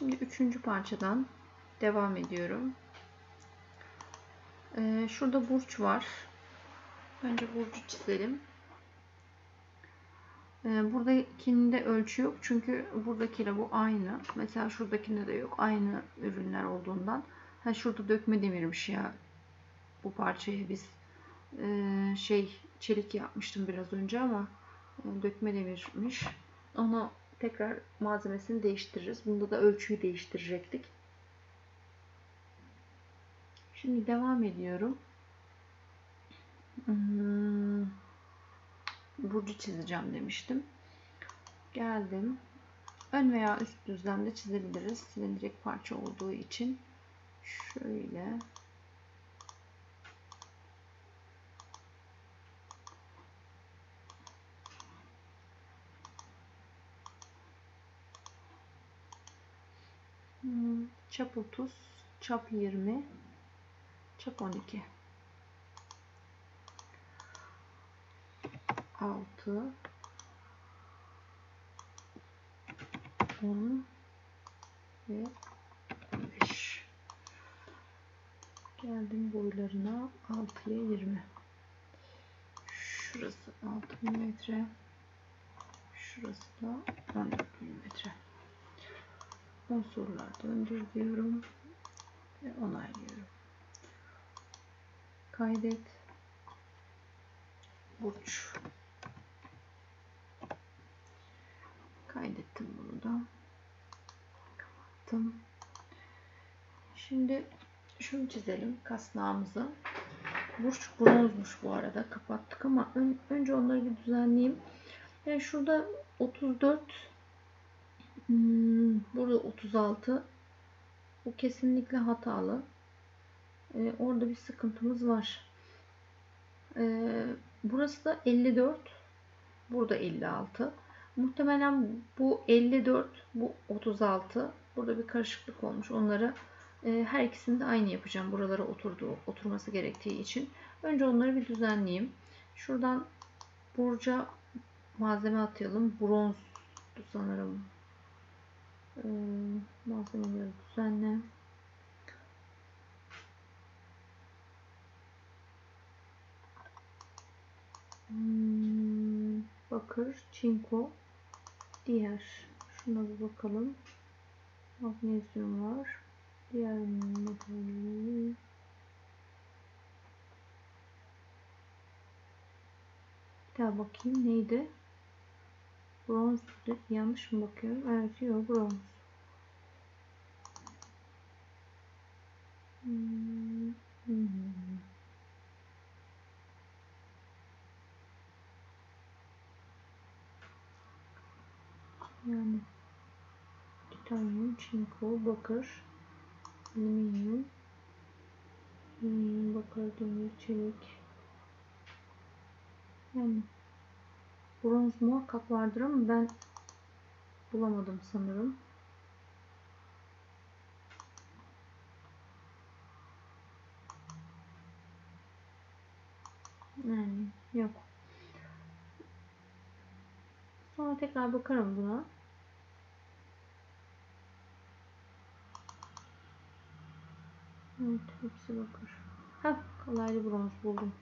Şimdi üçüncü parçadan devam ediyorum. Ee, şurada burç var. Önce burcu çizelim. Ee, buradakinde ölçü yok. Çünkü buradakiyle bu aynı. Mesela şuradakinde de yok. Aynı ürünler olduğundan. Ha şurada dökme demirmiş ya. Bu parçayı biz e, şey çelik yapmıştım biraz önce ama e, dökme demirmiş. Onu tekrar malzemesini değiştiririz. Bunda da ölçüyü değiştirecektik. Şimdi devam ediyorum. Hmm, burcu çizeceğim demiştim. Geldim. Ön veya üst düzlemde çizebiliriz. Silinecek parça olduğu için. Şöyle. Çap 30, çap 20, çap 12. 6 10 ve 15 geldim boylarına. 6'ya 20 şurası 6 metre şurası da 14 milimetre unsurlar döndür diyorum ve onaylıyorum. Kaydet. Burç. Kaydettim bunu da. Kapattım. Şimdi şunu çizelim kasnağımızı burç bronzmuş bu arada. Kapattık ama ön, önce onları bir düzenleyeyim. Yani şurada 34 hmm, burada 36 bu kesinlikle hatalı ee, orada bir sıkıntımız var ee, burası da 54 burada 56 Muhtemelen bu 54, bu 36. Burada bir karışıklık olmuş. Onları e, her ikisini de aynı yapacağım. Buralara oturduğu, oturması gerektiği için. Önce onları bir düzenleyeyim. Şuradan burca malzeme atayalım. Bronz sanırım. E, malzemeleri düzenle. Hmm, bakır, çinko, Diğer şuna bir bakalım. Magnezyum var. Diğer materyal bir daha bakayım neydi? Bronz yanlış mı bakıyorum? Evet yok bronz. Hmm. Hmm. Yani titanyum, çinko, bakır, alüminyum, hmm, bakır, demir, çelik. Yani bronz muhakkak vardır ama ben bulamadım sanırım. Yani yok. Sonra tekrar bakarım buna. Evet hepsi bakır. Heh kalaylı bronz buldum.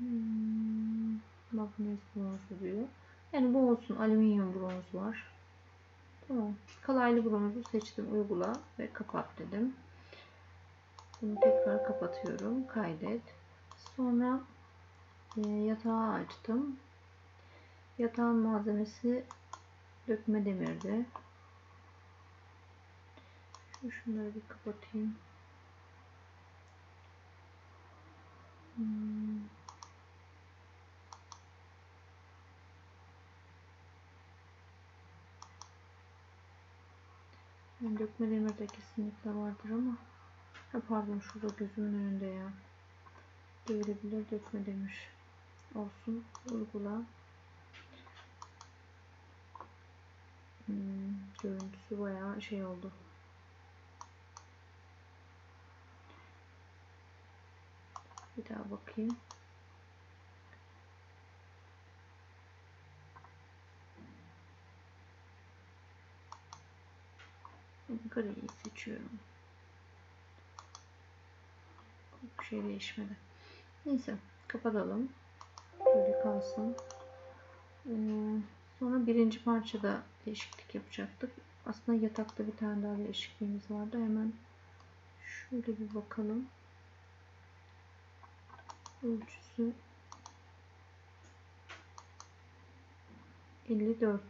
Hmm, magnez bronzu diyor. Yani bu olsun. Alüminyum bronz var. Tamam. Kalaylı bronzu seçtim. Uygula ve kapat dedim. Bunu tekrar kapatıyorum. Kaydet. Sonra e, yatağı açtım. Yatağın malzemesi dökme demirdi. Şu şunları bir kapatayım. Yani dökme demir de kesinlikle vardır ama ha pardon şurada gözümün önünde ya. Devrilebilir dökme demir. Olsun. Uygula. Hmm, görüntüsü bayağı şey oldu. Bir daha bakayım. Griyi seçiyorum. Bir şey değişmedi. Neyse kapatalım. Böyle kalsın. Ee, sonra birinci parçada değişiklik yapacaktık. Aslında yatakta bir tane daha değişikliğimiz vardı. Hemen şöyle bir bakalım. Ölçüsü 54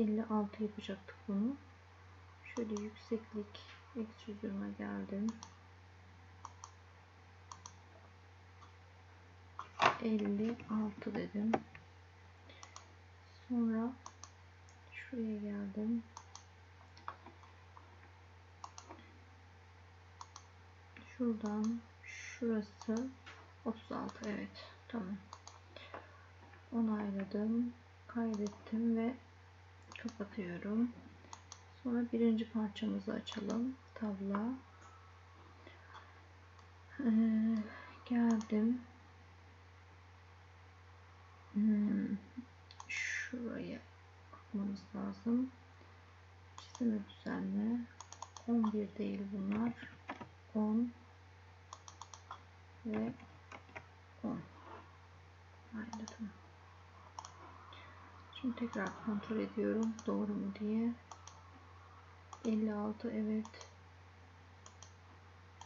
56 yapacaktık bunu. Şöyle yükseklik eksi yüzüme geldim. 56 dedim. Sonra şuraya geldim. Şuradan şurası 36 evet tamam onayladım kaydettim ve kapatıyorum. Sonra birinci parçamızı açalım. Tabla ee, geldim. Hmm, şuraya bakmamız lazım. Çizimi düzenle 11 değil bunlar. 10 ve 10 ayladım. Şimdi tekrar kontrol ediyorum. Doğru mu diye. 56 evet.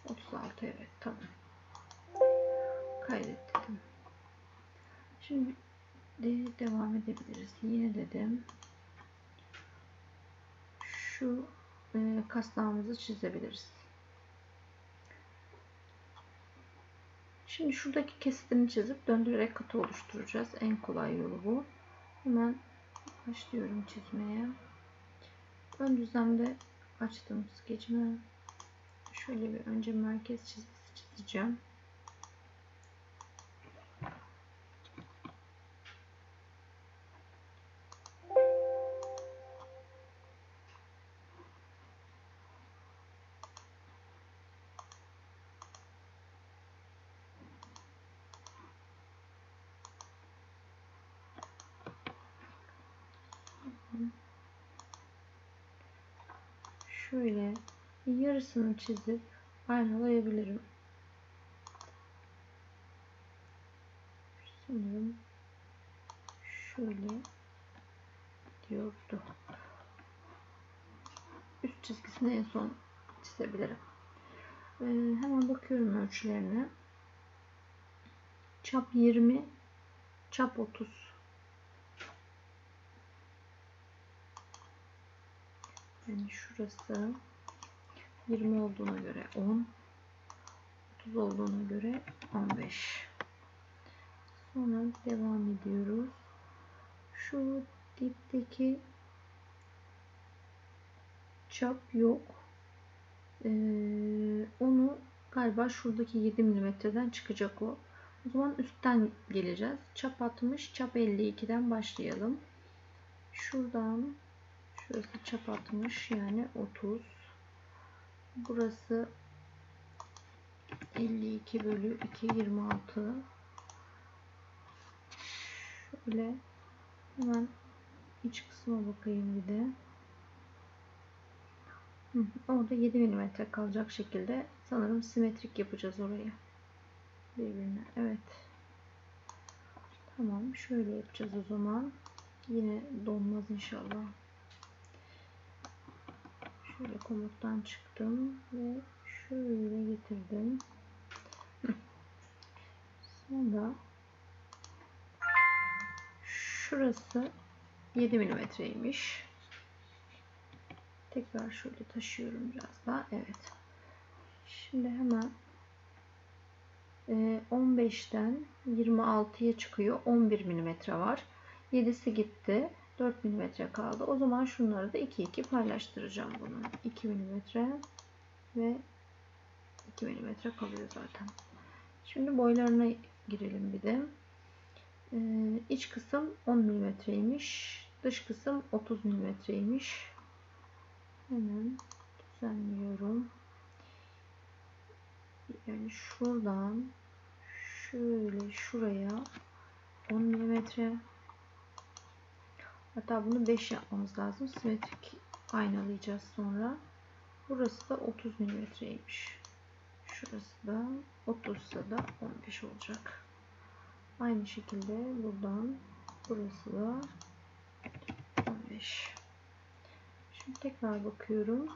36 evet tamam. Kaydettim şimdi de devam edebiliriz. Yine dedim. Şu e, çizebiliriz. Şimdi şuradaki kesitini çizip döndürerek katı oluşturacağız. En kolay yolu bu. Hemen başlıyorum çizmeye. Ön düzlemde açtım skecimi. Şöyle bir önce merkez çizgisi çizeceğim. Şöyle yarısını çizip aynalayabilirim. Sanırım şöyle gidiyordu. Üst çizgisini en son çizebilirim. Ee, hemen bakıyorum ölçülerine. Çap 20, çap 30. Yani şurası 20 olduğuna göre 10 30 olduğuna göre 15 sonra devam ediyoruz. Şu dipteki çap yok. Ee, onu galiba şuradaki 7 milimetreden çıkacak o. O zaman üstten geleceğiz. Çap 60 çap 52'den başlayalım. Şuradan Şurası çap atmış yani 30. Burası 52 bölü 2 26. Şöyle hemen iç kısma bakayım bir de. orada 7 mm kalacak şekilde sanırım simetrik yapacağız orayı. Birbirine. Evet. Tamam. Şöyle yapacağız o zaman. Yine donmaz inşallah. Şöyle komuttan çıktım ve şöyle getirdim. Sonra şurası 7 milimetreymiş. Tekrar şöyle taşıyorum biraz daha. Evet. Şimdi hemen 15'ten e, 26'ya çıkıyor. 11 milimetre var. 7'si gitti. 4 mm kaldı. O zaman şunları da 2 2 paylaştıracağım bunu. 2 mm ve 2 mm kalıyor zaten. Şimdi boylarına girelim bir de. Ee, iç kısım 10 mm'ymiş. Dış kısım 30 mm'ymiş. Hemen düzenliyorum. Yani şuradan şöyle şuraya 10 mm Hatta bunu 5 yapmamız lazım. Simetrik aynalayacağız sonra. Burası da 30 milimetreymiş. Şurası da 30 ise da 15 olacak. Aynı şekilde buradan burası da 15. Şimdi tekrar bakıyorum.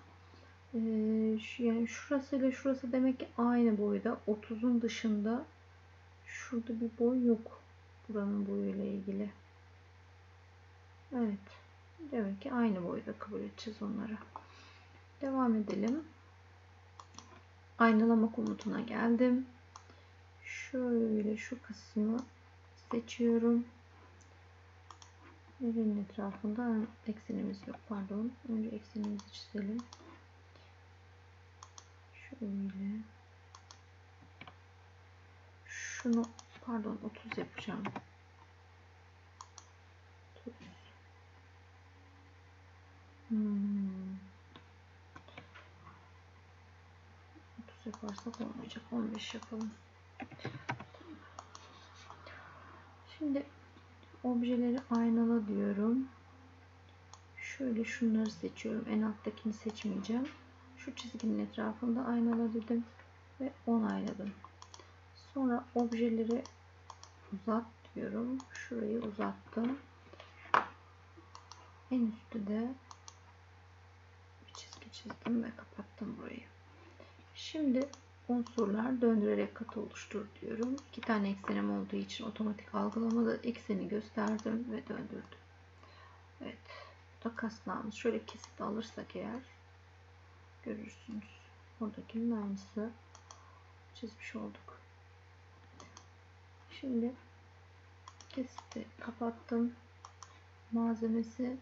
Ee, yani şurası ile şurası demek ki aynı boyda. 30'un dışında şurada bir boy yok. Buranın boyuyla ilgili. Evet. Demek ki aynı boyda kabul edeceğiz onları. Devam edelim. Aynalama komutuna geldim. Şöyle şu kısmı seçiyorum. Nerenin etrafında eksenimiz yok pardon. Önce eksenimizi çizelim. Şöyle. Şunu pardon 30 yapacağım. 30. Hmm. 30 yaparsak olmayacak. 15 yapalım. Şimdi objeleri aynala diyorum. Şöyle şunları seçiyorum. En alttakini seçmeyeceğim. Şu çizginin etrafında aynala dedim ve onayladım. Sonra objeleri uzat diyorum. Şurayı uzattım. En üstte de çizdim ve kapattım burayı. Şimdi unsurlar döndürerek katı oluştur diyorum. İki tane eksenim olduğu için otomatik algılamada ekseni gösterdim ve döndürdüm. Evet. Takaslanmış. Şöyle kesit alırsak eğer görürsünüz. Oradakinin aynısı çizmiş olduk. Şimdi kesiti kapattım. Malzemesi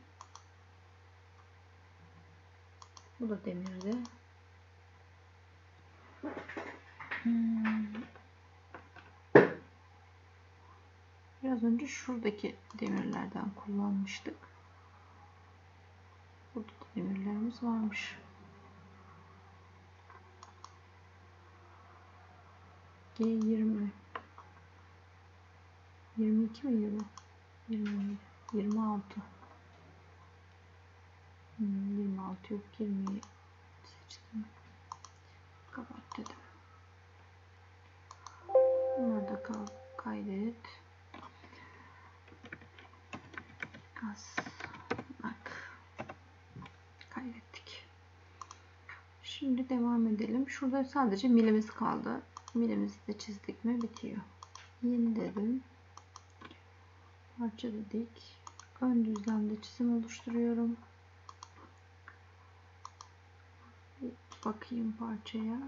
bu da demirdi. Hmm. Biraz önce şuradaki demirlerden kullanmıştık. Burada da demirlerimiz varmış. G20 22 mi 20? 20 26 hmm, 26 yok 20'yi seçtim. Kapat dedim. Bunları da kaydet. Az bak kaydettik. Şimdi devam edelim. Şurada sadece milimiz kaldı. Milimizi de çizdik mi bitiyor. Yeni dedim. Parça dedik. Ön düzlemde çizim oluşturuyorum. Bir bakayım parçaya.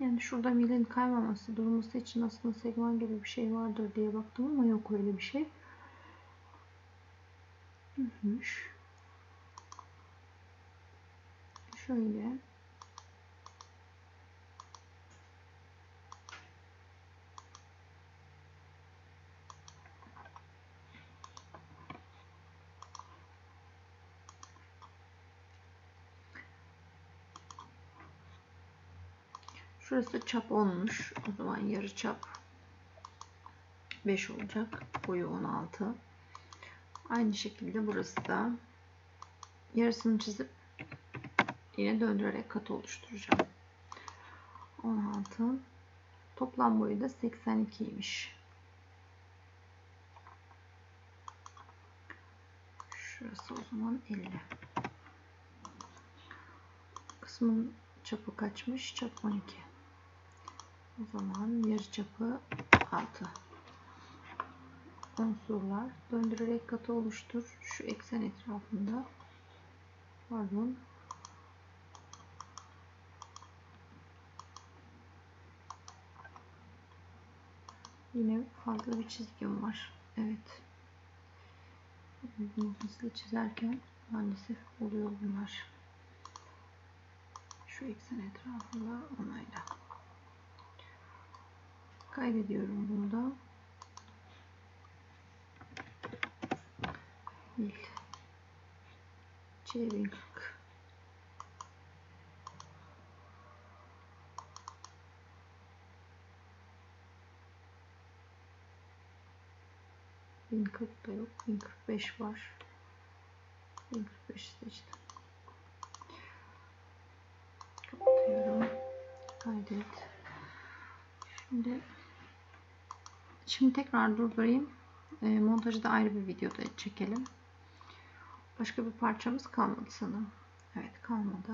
Yani şurada milin kaymaması durması için aslında segment gibi bir şey vardır diye baktım ama yok öyle bir şey. Düzmüş. Şöyle. Şurası çap olmuş. O zaman yarı çap 5 olacak. Boyu 16. Aynı şekilde burası da yarısını çizip yine döndürerek katı oluşturacağım. 16. Toplam boyu da 82'ymiş. Şurası o zaman 50. Kısmın çapı kaçmış? Çap 12. O zaman yarıçapı 6. Unsurlar döndürerek katı oluştur. Şu eksen etrafında pardon Yine fazla bir çizgim var. Evet. Bunu hızlı çizerken maalesef oluyor bunlar. Şu eksen etrafında onayla. Kaydediyorum bunu da. Mil. C1040. 1040 da yok. 1045 var. 1045 seçtim. Kapatıyorum. Kaydet. Şimdi şimdi tekrar durdurayım. E, montajı da ayrı bir videoda çekelim. Başka bir parçamız kalmadı sanırım. Evet kalmadı.